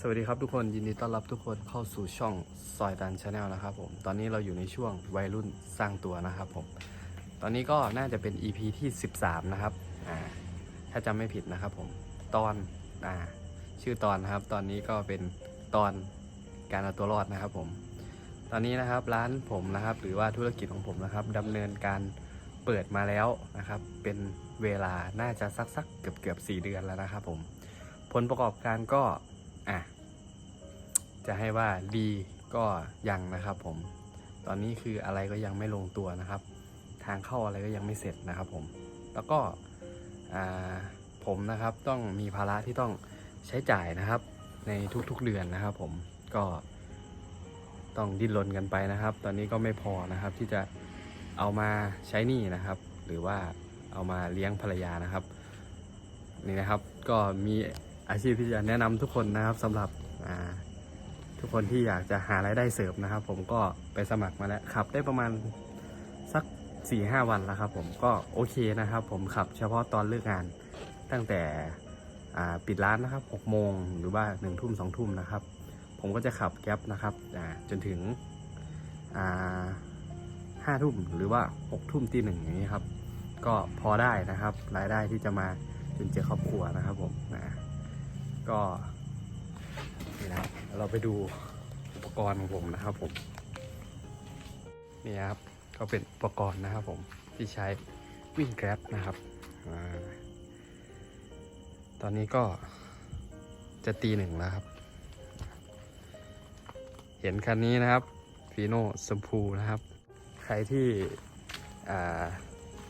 สวัสดีครับทุกคนยินดีต้อนรับทุกคนเข้าสู่ช่องซอยดันชาแนลนะครับผมตอนนี้เราอยู่ในช่วงวัยรุ่นสร้างตัวนะครับผมตอนนี้ก็น่าจะเป็น EP ที่ 13 นะครับอ่าถ้าจำไม่ผิดนะครับผมตอนอ่าชื่อตอนนะครับ ตอนนี้ก็เป็นตอนการเอาตัวรอดนะครับผมตอนนี้นะครับร้านผมนะครับหรือว่าธุรกิจของผมนะครับดำเนินการเปิดมาแล้วนะครับ เป็นเวลาน่าจะสักสักเกือบเกือบสี่เดือนแล้วนะครับผมผลประกอบการก็ อะจะให้ว่าดีก็ยังนะครับผม ตอนนี้คืออะไรก็ยังไม่ลงตัวนะครับ ทางเข้าอะไรก็ยังไม่เสร็จนะครับผม แล้วก็ผมนะครับต้องมีภาระที่ต้องใช้จ่ายนะครับ ในทุกๆเดือนนะครับ ผมก็ต้องดิ้นรนกันไปนะครับ ตอนนี้ก็ไม่พอนะครับที่จะเอามาใช้หนี้นะครับ หรือว่าเอามาเลี้ยงภรรยานะครับ นี่นะครับก็มี อาชีพที่จะแนะนำทุกคนนะครับสำหรับทุกคนที่อยากจะหารายได้เสริมนะครับ ผมก็ไปสมัครมาแล้วขับได้ประมาณสัก4ี่ห้าวันแล้วครับ ผมก็โอเคนะครับ ผมขับเฉพาะตอนเลิกงานตั้งแต่ปิดร้านนะครับ6โมงหรือว่า1ทุ่มสองทุ่มนะครับ ผมก็จะขับแก๊ปนะครับจนถึงห้าทุ่มหรือว่า6ทุ่มตีหนึ่งอย่างนี้ครับ ก็พอได้นะครับ รายได้ที่จะมาจนเจอครอบครัวนะครับผมนะ ก็นี่นะเราไปดูอุปกรณ์ของผมนะครับผมนี่ครับก็เป็นอุปกรณ์นะครับผมที่ใช้วิ่งแกร็บนะครับอตอนนี้ก็จะตีหนึ่งแล้วครับ เห็นคันนี้นะครับฟีโน่สมพูนะครับ ใครที่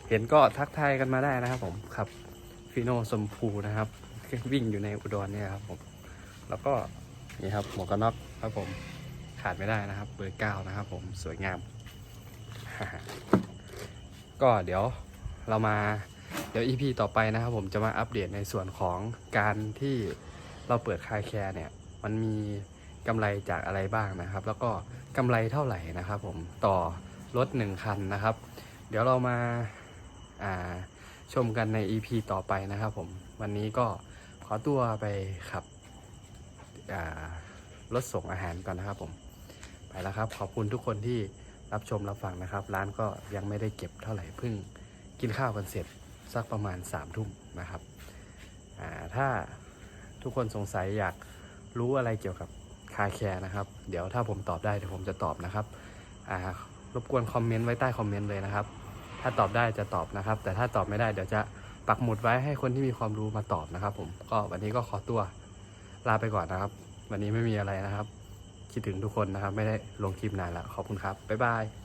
เห็นก็ทักทายกันมาได้นะครับผมขับฟีโน่สมพูนะครับ วิ่งอยู่ในอุดรเนี่ยครับผม แล้วก็นี่ครับหมวกกันน็อกครับผมขาดไม่ได้นะครับ เบอร์เก้านะครับผมสวยงาม ก็เดี๋ยวเรามาเดี๋ยว EP ต่อไปนะครับผมจะมาอัปเดตในส่วนของการที่เราเปิดคายแคร์เนี่ย มันมีกำไรจากอะไรบ้างนะครับ แล้วก็กำไรเท่าไหร่นะครับ ผมต่อรถหนึ่งคันนะครับ เดี๋ยวเรามาาชมกันใน EP ต่อไปนะครับผม วันนี้ก็ ขอตัวไปขับรถส่งอาหารก่อนนะครับผม ไปแล้วครับ ขอบคุณทุกคนที่รับชมรับฟังนะครับ ร้านก็ยังไม่ได้เก็บเท่าไหร่เพิ่งกินข้าวกันเสร็จสักประมาณ3ามทุ่มนะครับ ถ้าทุกคนสงสัยอยากรู้อะไรเกี่ยวกับคาแคร์นะครับ เดี๋ยวถ้าผมตอบได้เดี๋ยวผมจะตอบนะครับรบกวนคอมเมนต์ไว้ใต้คอมเมนต์เลยนะครับ ถ้าตอบได้จะตอบนะครับ แต่ถ้าตอบไม่ได้เดี๋ยวจะ ปักหมุดไว้ให้คนที่มีความรู้มาตอบนะครับ ผมก็วันนี้ก็ขอตัวลาไปก่อนนะครับ วันนี้ไม่มีอะไรนะครับ คิดถึงทุกคนนะครับ ไม่ได้ลงคลิปนานแล้วขอบคุณครับบ๊ายบาย